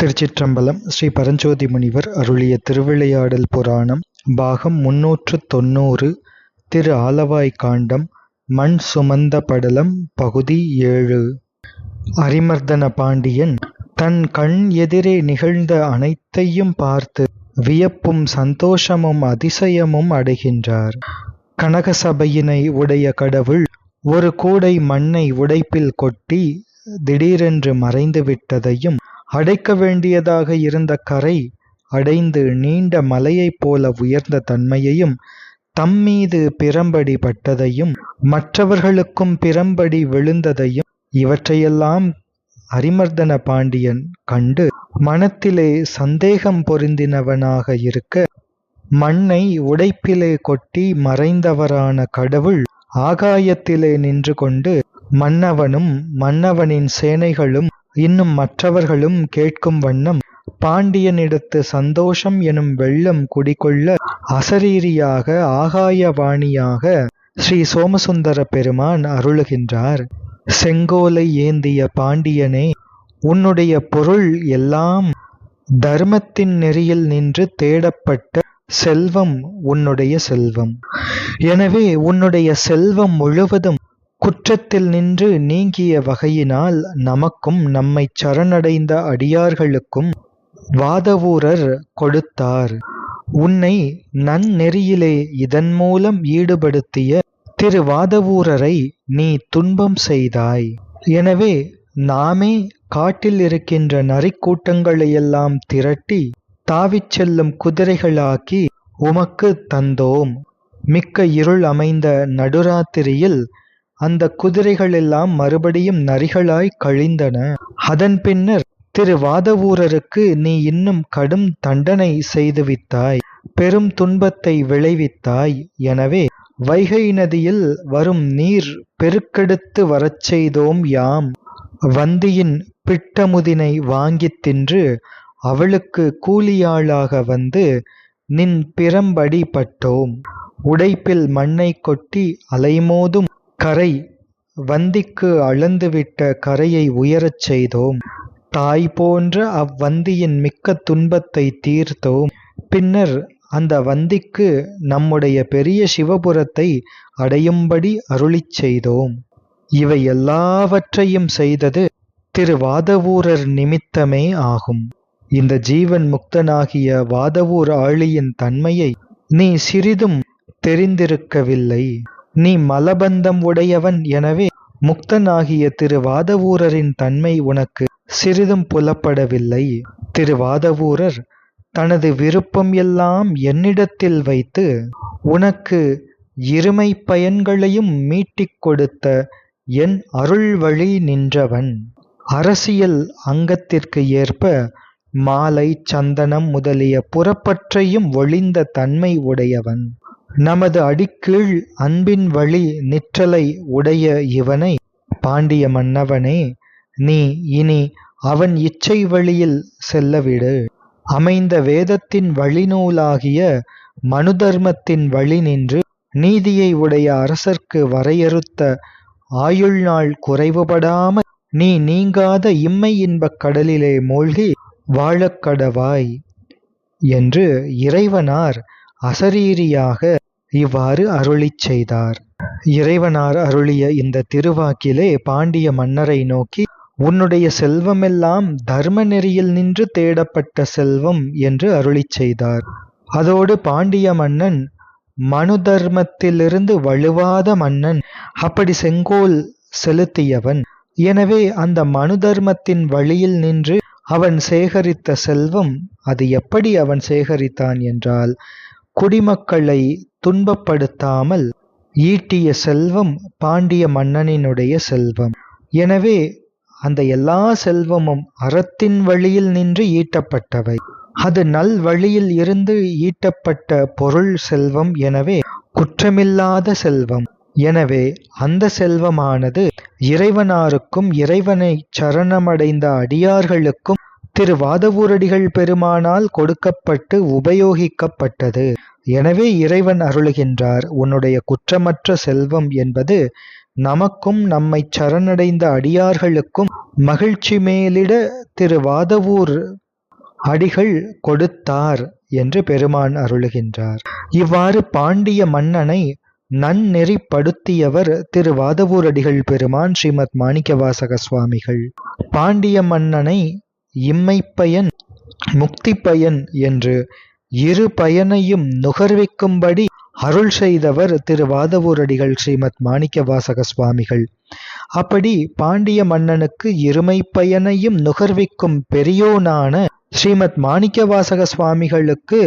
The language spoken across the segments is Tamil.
திருச்சிற்றம்பலம் ஸ்ரீ பரஞ்சோதி முனிவர் அருளிய திருவிளையாடல் புராணம் பாகம் முன்னூற்று தொன்னூறு திரு ஆலவாய் காண்டம் மண் சுமந்த படலம் பகுதி ஏழு. அரிமர்தன பாண்டியன் தன் கண் எதிரே நிகழ்ந்த அனைத்தையும் பார்த்து வியப்பும் சந்தோஷமும் அதிசயமும் அடைகின்றார். கனகசபையினை உடைய கடவுள் ஒரு கூடை மண்ணை உடைப்பில் கொட்டி திடீரென்று மறைந்து விட்டதையும் அடைக்க வேண்டியதாக இருந்த கரை அடைந்து நீண்ட மலையைப் போல உயர்ந்த தன்மையையும் தம்மீது பிரம்படி பட்டதையும் மற்றவர்களுக்கும் பிரம்படி விழுந்ததையும் இவற்றையெல்லாம் அரிமர்தன பாண்டியன் கண்டு மனத்திலே சந்தேகம் பொருந்தினவனாக இருக்க மண்ணை உடைப்பிலே கொட்டி மறைந்தவரான கடவுள் ஆகாயத்திலே நின்று கொண்டு மன்னவனும் மன்னவனின் சேனைகளும் இன்னும் மற்றவர்களும் கேட்கும் வண்ணம் பாண்டியனிடத்து சந்தோஷம் எனும் வெள்ளம் குடிகொள்ள அசரீரியாக ஆகாயவாணியாக ஸ்ரீ சோமசுந்தர பெருமான் அருளுகின்றார். செங்கோலை ஏந்திய பாண்டியனே உன்னுடைய பொருள் எல்லாம் தர்மத்தின் நெறியில் நின்று தேடப்பட்ட செல்வம் உன்னுடைய செல்வம். எனவே உன்னுடைய செல்வம் முழுவதும் குற்றத்தில் நின்று நீங்கிய வகையினால் நமக்கும் நம்மை சரணடைந்த அடியார்களுக்கும் வாதவூரர் கொடுத்தார். உன்னை நன்னெறியிலே இதன் மூலம் ஈடுபடுத்திய திரு வாதவூரரை நீ துன்பம் செய்தாய். எனவே நாமே காட்டில் இருக்கின்ற நரிக்கூட்டங்களையெல்லாம் திரட்டி தாவிச் செல்லும் குதிரைகளாக்கி உமக்கு தந்தோம். மிக்க இருள் அமைந்த நடுராத்திரியில் அந்த குதிரைகளெல்லாம் மறுபடியும் நரிகளாய் கழிந்தன. அதன் பின்னர் திரு வாதவூரருக்கு நீ இன்னும் கடும் தண்டனை செய்துவித்தாய் பெரும் துன்பத்தை விளைவித்தாய். எனவே வைகை நதியில் வரும் நீர் பெருக்கெடுத்து வரச் செய்தோம் யாம். வந்தியின் பிட்டமுதினை வாங்கித் தின்று அவளுக்கு கூலியாளாக வந்து நின் பிரம்படி பட்டோம். உடைப்பில் மண்ணை கொட்டி அலைமோதும் கரை வந்திக்கு அளந்துவிட்ட கரையை உயரச் செய்தோம். தாய் போன்ற அவ்வந்தியின் மிக்க துன்பத்தை தீர்த்தோம். பின்னர் அந்த வந்திக்கு நம்முடைய பெரிய சிவபுரத்தை அடையும்படி அருளிச் செய்தோம். இவை எல்லாவற்றையும் செய்தது திருவாதவூரர் நிமித்தமே ஆகும். இந்த ஜீவன் முக்தனாகிய வாதவூர் ஆளியின் தன்மையை நீ சிறிதும் தெரிந்திருக்கவில்லை. நீ மலபந்தம் உடையவன் எனவே முக்தனாகிய திருவாதவூரரின் தன்மை உனக்கு சிறிதும் புலப்படவில்லை. திருவாதவூரர் தனது விருப்பம் எல்லாம் என்னிடத்தில் வைத்து உனக்கு இருமை பயன்களையும் மீட்டிக் கொடுத்த என் அருள் வழி நின்றவன். அரசியல் அங்கத்திற்கு ஏற்ப மாலை சந்தனம் முதலிய புறப்பற்றையும் ஒளிந்த தன்மை உடையவன். நமது அடிக்கீழ் அன்பின் வழி நிற்றலை உடைய இவனை பாண்டிய மன்னவனே நீ இனி அவன் இச்சை வழியில் செல்லவிடு. அமைந்த வேதத்தின் வழிநூலாகிய மனுதர்மத்தின் வழி நின்று நீதியை உடைய அரசர்க்கு வரையறுத்த ஆயுள் நாள் குறைவுபடாமல் நீ நீங்காத இம்மை இன்பக் கடலிலே மூழ்கி வாழக்கடவாய் என்று இறைவனார் அசரீரியாக இவ்வாறு அருளிச் செய்தார். இறைவனார் அருளிய இந்த திருவாக்கிலே பாண்டிய மன்னரை நோக்கி உன்னுடைய செல்வமெல்லாம் தர்ம நெறியில் நின்று தேடப்பட்ட செல்வம் என்று அருளிச் செய்தார். அதோடு பாண்டிய மன்னன் மனு தர்மத்திலிருந்து வலுவாத மன்னன் அப்படி செங்கோல் செலுத்தியவன். எனவே அந்த மனு தர்மத்தின் வழியில் நின்று அவன் சேகரித்த செல்வம் அது எப்படி அவன் சேகரித்தான்? என்றால் குடிமக்களை துன்பப்படுத்தாமல் ஈட்டிய செல்வம் பாண்டிய மன்னனினுடைய செல்வம். எனவே அந்த எல்லா செல்வமும் அறத்தின் வழியில் நின்று ஈட்டப்பட்டவை. அது நல் வழியில் இருந்து ஈட்டப்பட்ட பொருள் செல்வம் எனவே குற்றமில்லாத செல்வம். எனவே அந்த செல்வமானது இறைவனாருக்கும் இறைவனை சரணமடைந்த அடியார்களுக்கும் திரு வாதவூரடிகள் பெருமானால் கொடுக்கப்பட்டு உபயோகிக்கப்பட்டது. எனவே இறைவன் அருளுகின்றார் உன்னுடைய குற்றமற்ற செல்வம் என்பது நமக்கும் நம்மை சரணடைந்த அடியார்களுக்கும் மகிழ்ச்சி மேலிட திரு வாதவூர் அடிகள் கொடுத்தார் என்று பெருமான் அருளுகின்றார். இவ்வாறு பாண்டிய மன்னனை நன்னெறிப்படுத்தியவர் திரு வாதவூரடிகள் பெருமான் ஸ்ரீமத் மாணிக்கவாசக சுவாமிகள் பாண்டிய மன்னனை இம்மைப்பயன் முக்தி பயன் என்று இரு பயனையும் நுகர்விக்கும்படி அருள் செய்தவர் திரு வாதவூரடிகள் ஸ்ரீமத் மாணிக்கவாசக சுவாமிகள். அப்படி பாண்டிய மன்னனுக்கு இருமை பயனையும் நுகர்விக்கும் பெரியோனான ஸ்ரீமத் மாணிக்கவாசக சுவாமிகளுக்கு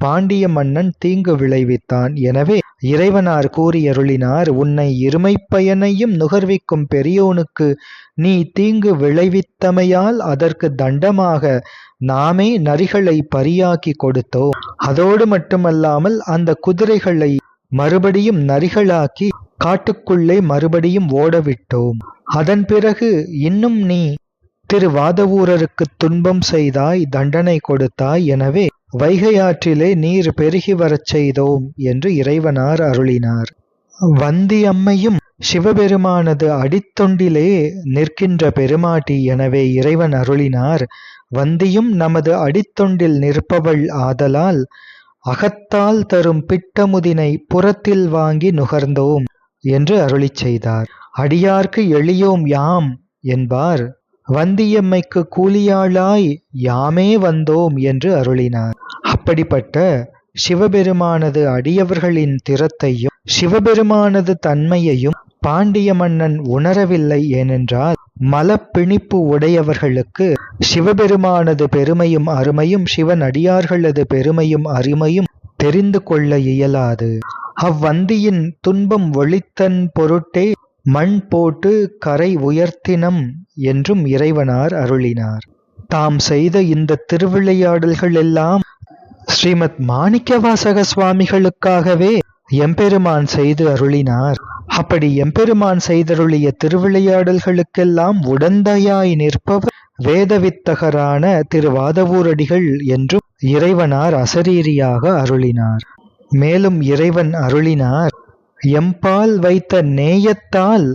பாண்டிய மன்னன் தீங்கு விளைவித்தான். எனவே இறைவனார் கூறியருளினார் உன்னை இருமை பயனையும் நுகர்விக்கும் பெரியோனுக்கு நீ தீங்கு விளைவித்தமையால் அதற்கு தண்டமாக நாமே நரிகளை பரியாக்கி கொடுத்தோம் அதோடு மட்டுமல்லாமல் அந்த குதிரைகளை மறுபடியும் நரிகளாக்கி காட்டுக்குள்ளே மறுபடியும் ஓடவிட்டோம். அதன் பிறகு இன்னும் நீ திரு வாதவூரருக்கு துன்பம் செய்தாய் தண்டனை கொடுத்தாய். எனவே வைகையாற்றிலே நீர் பெருகி வரச் செய்தோம் என்று இறைவனார் அருளினார். வந்தியம்மையும் சிவபெருமானது அடித்தொண்டிலே நிற்கின்ற பெருமாட்டி எனவே இறைவன் அருளினார் வந்தியும் நமது அடித்தொண்டில் நிற்பவள் ஆதலால் அகத்தால் தரும் பிட்டமுதினை புறத்தில் வாங்கி நுகர்ந்தோம் என்று அருளிச் செய்தார். அடியார்க்கு எளியோம் யாம் என்பார். வந்தியம்மைக்கு கூலியாளாய் யாமே வந்தோம் என்று அருளினார். அப்படிப்பட்ட சிவபெருமானது அடியவர்களின் திறத்தையும் சிவபெருமானது தன்மையையும் பாண்டிய மன்னன் உணரவில்லை ஏனென்றால் மலப்பிணிப்பு உடையவர்களுக்கு சிவபெருமானது பெருமையும் அருமையும் சிவன் அடியார்களது பெருமையும் அருமையும் தெரிந்து கொள்ள இயலாது. அவ்வந்தியின் துன்பம் ஒளித்தன் பொருட்டே மண் போட்டு கரை உயர்த்தினம் என்றும் இறைவனார் அருளினார். தாம் செய்த இந்த திருவிளையாடல்கள் எல்லாம் ஸ்ரீமத் மாணிக்கவாசக சுவாமிகளுக்காகவே எம்பெருமான் செய்து அருளினார். அப்படி எம்பெருமான் செய்தருளிய திருவிளையாடல்களுக்கெல்லாம் உடந்தையாய் நிற்பவர் வேதவித்தகரான திருவாதவூரடிகள் என்றும் இறைவனார் அசரீரியாக அருளினார். மேலும் இறைவன் அருளினார். எம்பால் வைத்த நேயத்தால்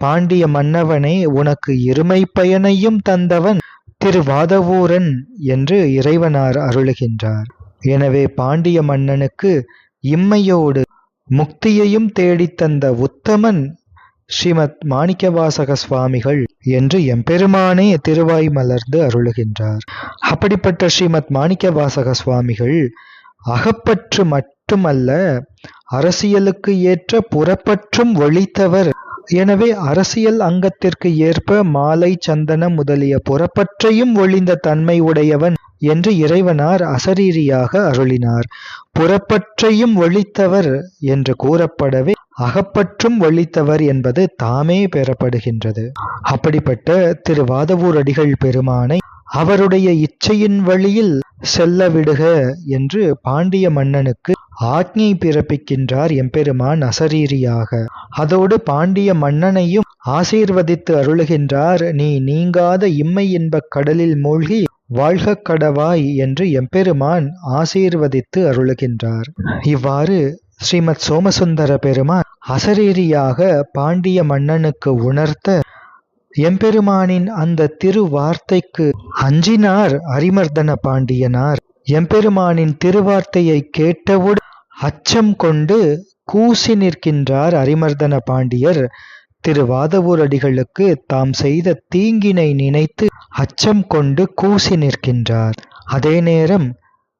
பாண்டிய மன்னவனே உனக்கு இருமை பயனையும் தந்தவன் திருவாதவூரன் என்று இறைவனார் அருளுகின்றார். எனவே பாண்டிய மன்னனுக்கு இம்மையோடு முக்தியையும் தேடித்தந்த உத்தமன் ஸ்ரீமத் மாணிக்கவாசக சுவாமிகள் என்று எம்பெருமானே திருவாய் மலர்ந்து அருளுகின்றார். அப்படிப்பட்ட ஸ்ரீமத் மாணிக்கவாசக சுவாமிகள் அகப்பற்று மட்டுமல்ல அரசியலுக்கு ஏற்ற புறப்பற்றும் ஒழித்தவர். எனவே அரசியல் அங்கத்திற்கு ஏற்ப மாலை சந்தனம் முதலிய புறப்பற்றையும் ஒழிந்த தன்மை உடையவன் என்று இறைவனார் அசரீரியாக அருளினார். புறப்பற்றையும் ஒழித்தவர் என்று கூறப்படவே அகப்பற்றும் ஒழித்தவர் என்பது தாமே பெறப்படுகின்றது. அப்படிப்பட்ட திரு வாதவூர் அடிகள் பெருமானை அவருடைய இச்சையின் வழியில் செல்ல விடுக என்று பாண்டிய மன்னனுக்கு ஆக்ஞை பிறப்பிக்கின்றார் எம்பெருமான் அசரீரியாக. அதோடு பாண்டிய மன்னனையும் ஆசீர்வதித்து அருளுகின்றார் நீ நீங்காத இம்மை இன்பக் கடலில் மூழ்கி வாழ்க கடவாய் என்று எம்பெருமான் ஆசீர்வதித்து அருளுகின்றார். இவ்வாறு ஸ்ரீமத் சோமசுந்தர பெருமான் அசரீரியாக பாண்டிய மன்னனுக்கு உணர்த்த எம்பெருமானின் அந்த திரு வார்த்தைக்கு அஞ்சினார் அரிமர்தன பாண்டியனார். எம்பெருமானின் திருவார்த்தையை கேட்டவுடன் அச்சம் கொண்டு கூசி நிற்கின்றார் அரிமர்தன பாண்டியர். திருவாதவூரடிகளுக்கு தாம் செய்த தீங்கினை நினைத்து அச்சம் கொண்டு கூசி நிற்கின்றார். அதே நேரம்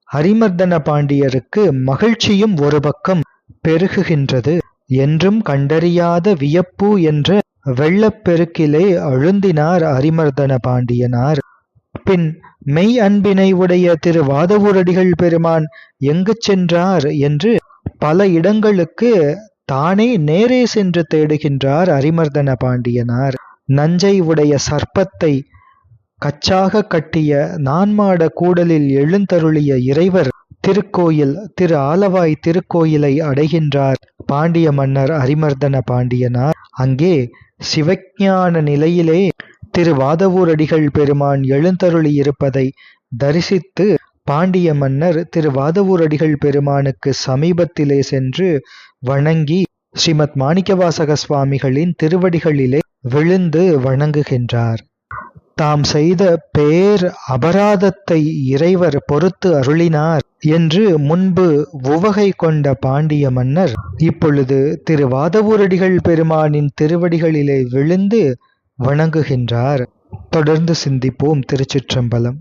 அரிமர்தன பாண்டியருக்கு மகிழ்ச்சியும் ஒரு பக்கம் பெருகுகின்றது. என்றும் கண்டறியாத வியப்பு என்ற வெள்ளப்பெருக்கிலே அழுந்தினார் அரிமர்தன பாண்டியனார். பின் மெய் அன்பினை உடைய திரு வாதவூரடிகள் பெருமான் எங்கு சென்றார் என்று பல இடங்களுக்கு தானே நேரே சென்று தேடுகின்றார் அரிமர்தன பாண்டியனார். நஞ்சை உடைய சர்ப்பத்தை கச்சாக கட்டிய நான்மாட கூடலில் எழுந்தருளிய இறைவர் திருக்கோயில் திரு ஆலவாய் திருக்கோயிலை அடைகின்றார் பாண்டிய மன்னர் அரிமர்தன பாண்டியனார். அங்கே சிவஞான நிலையிலே திரு வாதவூரடிகள் பெருமான் எழுந்தருளி இருப்பதை தரிசித்து பாண்டிய மன்னர் திரு வாதவூரடிகள் பெருமானுக்கு சமீபத்திலே சென்று வணங்கி ஸ்ரீமத் மாணிக்கவாசக சுவாமிகளின் திருவடிகளிலே விழுந்து வணங்குகின்றார். தாம் செய்த பேர் அபராதத்தை இறைவர் பொறுத்து அருளினார் என்று முன்பு உவகை கொண்ட பாண்டிய மன்னர் இப்பொழுது திரு வாதவூரடிகள் பெருமானின் திருவடிகளிலே விழுந்து வணங்குகின்றார். தொடர்ந்து சிந்திப்போம் திருச்சிற்றம்பலம்.